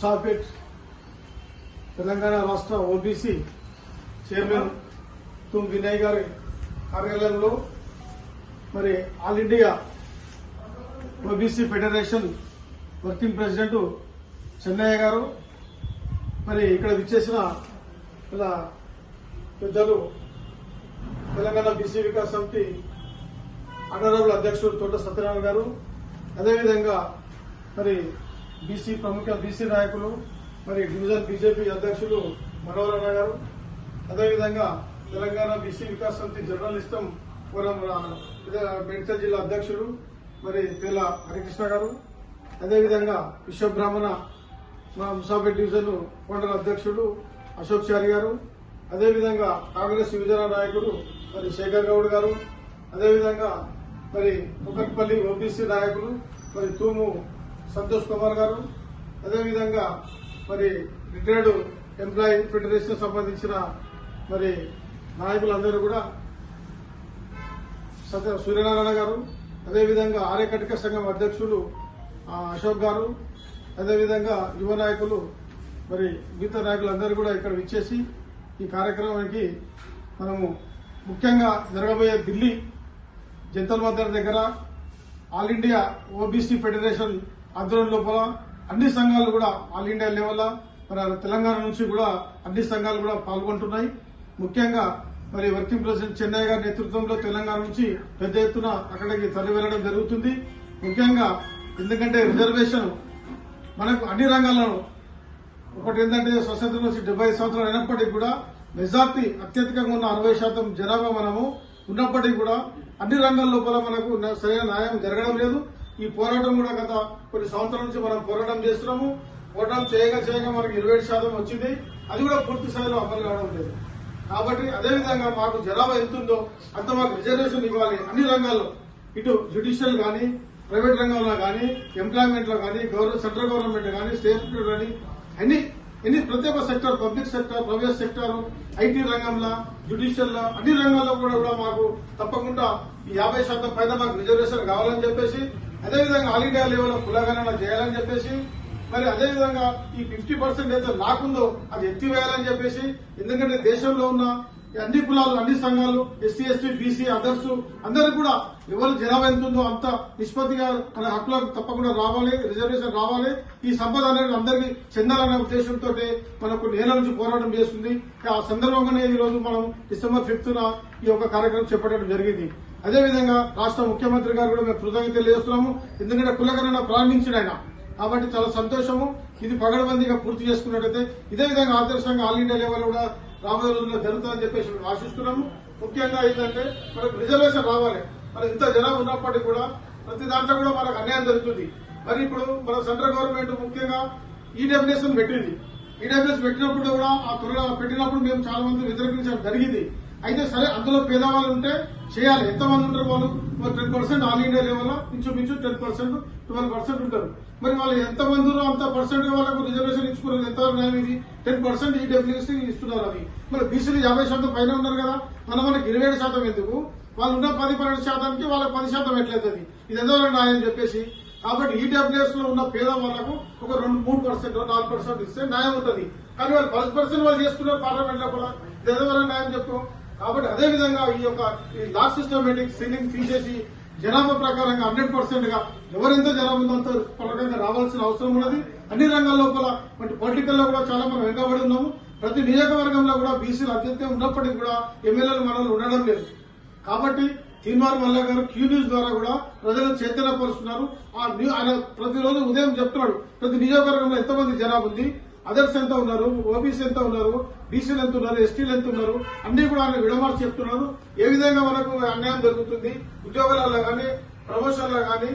ముసాఫిర్ తెలంగాణ రాష్ట్ర OBC chairman తుమ్ వినయ్ గారి కార్యాలయంలో మరి all India OBC federation working president Chennaiah గారు మరి ఇక్కడ విచ్చేసిన ఇలా పెద్దలు తెలంగాణ బీసీ వికాస్ సమితి ఆనరబుల్ అధ్యక్షుడు తోట సత్యనారాయణ గారు. అదేవిధంగా మరి బీసీ ప్రముఖ బీసీ నాయకులు మరి డివిజన్ బీజేపీ అధ్యక్షులు మనోహరణ గారు. అదేవిధంగా తెలంగాణ బీసీ వికాస్ సమితి జర్నలిస్టం ఫోరం మెడికల్ జిల్లా అధ్యక్షుడు మరి పేల హరికృష్ణ గారు. అదేవిధంగా విశ్వబ్రాహ్మణ మా ముసాఫర్ డివిజన్ మండల అధ్యక్షుడు అశోక్ చారి గారు. అదేవిధంగా కాంగ్రెస్ యువజన నాయకుడు మరి శేఖర్ గౌడ్ గారు. అదేవిధంగా మరి కుకట్పల్లి ఓబీసీ నాయకులు మరి తూము సంతోష్ కుమార్ గారు. అదేవిధంగా మరి రిటైర్డ్ ఎంప్లాయీ ఫెడరేషన్ సంబంధించిన మరి నాయకులందరూ కూడా సత్య సూర్యనారాయణ గారు అదేవిధంగా ఆర్యకటిక సంఘం అధ్యక్షులు అశోక్ గారు అదేవిధంగా యువ నాయకులు మరి మిగతా నాయకులందరూ కూడా ఇక్కడ విచ్చేసి ఈ కార్యక్రమానికి మనము ముఖ్యంగా జరగబోయే ఢిల్లీ జంతల్ మద్దర్ దగ్గర ఆల్ ఇండియా ఓబీసీ ఫెడరేషన్ ఆధ్వర్యం లోపల అన్ని సంఘాలు కూడా ఆల్ ఇండియా లెవెల్ మరి తెలంగాణ నుంచి కూడా అన్ని సంఘాలు కూడా పాల్గొంటున్నాయి. ముఖ్యంగా మరి వర్కింగ్ ప్రెసిడెంట్ చెన్నై గారి నేతృత్వంలో తెలంగాణ నుంచి పెద్ద ఎత్తున అక్కడికి తరలి వెళ్ళడం జరుగుతుంది. ముఖ్యంగా ఎందుకంటే రిజర్వేషన్ మనకు అన్ని రంగాల్లో ఒకటి ఏంటంటే స్వతంత్రం వచ్చి డెబ్బై సంవత్సరాలు అయినప్పటికీ కూడా మెజార్టీ అత్యధికంగా ఉన్న అరవై శాతం జనాభా మనము ఉన్నప్పటికీ కూడా అన్ని రంగాల లోపల మనకు న- సరైన న్యాయం జరగడం లేదు. ఈ పోరాటం కూడా గత కొన్ని సంవత్సరాల నుంచి మనం పోరాటం చేస్తున్నాము. పోరాటం చేయగా చేయగా మనకు ఇరవై శాతం వచ్చింది. అది కూడా పూర్తి స్థాయిలో అమలు కావడం లేదు. కాబట్టి అదేవిధంగా మాకు జనాభా ఎంతుందో అంత మాకు రిజర్వేషన్ ఇవ్వాలి అన్ని రంగాల్లో. ఇటు జ్యుడిషియల్ కానీ ప్రైవేట్ రంగంలో కానీ ఎంప్లాయ్మెంట్లో కానీ గవర్నమెంట్ సెంట్రల్ గవర్నమెంట్ కానీ స్టేట్ కానీ అన్ని ఎన్ని ప్రతి ఒక్క sector public sector private sector IT రంగంలో జ్యుడిషియల్లో అన్ని రంగాల్లో కూడా కూడా మాకు తప్పకుండా ఈ యాభై శాతం పైన మాకు రిజర్వేషన్ కావాలని చెప్పేసి అదేవిధంగా ఆల్ ఇండియా లెవెల్లో కులగణన చేయాలని చెప్పేసి మరి అదేవిధంగా ఈ ఫిఫ్టీ పర్సెంట్ ఏదో నాకుందో అది ఎత్తివేయాలని చెప్పేసి ఎందుకంటే దేశంలో ఉన్న ఈ అన్ని కులాలు అన్ని సంఘాలు ఎస్సీ ఎస్టీ బీసీ అదర్స్ అందరూ కూడా ఎవరు జనాభా ఎంత ఉందో అంత నిష్పత్తిగా మన హక్కులకు తప్పకుండా రావాలి రిజర్వేషన్ రావాలి. ఈ సంపద అనేది అందరికీ చెందాలనే ఉద్దేశంతో మనకు నేల నుంచి పోరాటం చేస్తుంది. ఆ సందర్భంగానే ఈ రోజు మనం డిసెంబర్ ఫిఫ్త్ ఈ యొక్క కార్యక్రమం చేపట్టడం జరిగింది. అదేవిధంగా రాష్ట్ర ముఖ్యమంత్రి గారు కూడా మేము కృతజ్ఞత తెలియజేస్తున్నాము. ఎందుకంటే కులగణన ప్రారంభించిన ఆయన. కాబట్టి చాలా సంతోషము. ఇది పగడబందీగా పూర్తి చేసుకున్నట్టయితే ఇదే విధంగా ఆదర్శంగా ఆల్ ఇండియా లెవెల్ కూడా రాబోయే రోజుల్లో జరుగుతుందని చెప్పేసి మేము ఆశిస్తున్నాము. ముఖ్యంగా ఏంటంటే మనకు రిజర్వేషన్ రావాలి. మరి ఇంత జనం ఉన్నప్పటికీ కూడా ప్రతి దాంట్లో కూడా మనకు అన్యాయం జరుగుతుంది. మరి ఇప్పుడు మన సెంట్రల్ గవర్నమెంట్ ముఖ్యంగా ఈడబ్ల్యూఎస్ పెట్టింది. ఈడబ్ల్యూఎస్ పెట్టినప్పుడు కూడా ఆ త్వరగా పెట్టినప్పుడు మేము చాలా మంది వ్యతిరేకించడం జరిగింది. అయితే సరే అందులో పేదవాళ్ళు ఉంటే చేయాలి. ఎంతమంది ఉంటారు వాళ్ళు? Ten percent all India level? ఇంచుమించు టెన్ పర్సెంట్ ట్వెల్వ్ పర్సెంట్ ఉంటారు. మరి వాళ్ళు ఎంత మంది అంత పర్సెంట్ వాళ్ళకు రిజర్వేషన్ ఇచ్చుకున్నారు. ఎంత న్యాయం ఇది? టెన్ పర్సెంట్ ఈడబ్ల్యూఎస్ ఇస్తున్నారు అది. మరి బీసీలు యాభై శాతం పైన ఉన్నారు కదా. మన మనకి ఇరవై ఏడు శాతం ఎందుకు? వాళ్ళు ఉన్న పది పన్నెండు శాతానికి వాళ్ళకి పది శాతం ఎట్లయితుంది? ఇది ఎంతో న్యాయం చెప్పేసి. కాబట్టి ఈడబ్ల్యూఎస్లో ఉన్న పేద వాళ్ళకు ఒక రెండు మూడు పర్సెంట్ నాలుగు పర్సెంట్ ఇస్తే న్యాయం ఉంటుంది కానీ వాళ్ళు పది పర్సెంట్ వాళ్ళు చేస్తున్నారు పార్లమెంట్లో కూడా. ఇది ఎంతవరకు న్యాయం చెప్పు. కాబట్టి అదే విధంగా ఈ యొక్క ఈ లాస్ట్ సిస్టమేటిక్ సీలింగ్ తీసేసి జనాభా ప్రకారంగా హండ్రెడ్ పర్సెంట్గా ఎవరెంత జనాభా ఉందో అంత ప్రకారంగా రావాల్సిన అవసరం ఉన్నది. అన్ని రంగాల లోపల పొలిటికల్లో కూడా చాలా మనం వెనుకబడి ఉన్నాము. ప్రతి నియోజకవర్గంలో కూడా బీసీలు అత్యంత ఉన్నప్పటికీ కూడా ఎమ్మెల్యేలు మనల్ని ఉండడం లేదు. కాబట్టి తీన్మార్ మల్లా గారు క్యూ న్యూస్ ద్వారా కూడా ప్రజలను చైతన్యపరుస్తున్నారు. ఆ న్యూ ఆయన ప్రతిరోజు ఉదయం చెప్తున్నాడు ప్రతి నియోజకవర్గంలో ఎంతమంది జనాభా ఉంది? అదర్స్ ఎంత ఉన్నారు? ఓబీసీ ఎంత ఉన్నారు? బీసీలు ఎంత ఉన్నారు? ఎస్టీలు ఎంత ఉన్నారు? అన్ని కూడా ఆయన విడమర్చి చెప్తున్నారు. ఏ విధంగా మనకు అన్యాయం జరుగుతుంది? ఉద్యోగాలలో కానీ ప్రమోషన్లో కానీ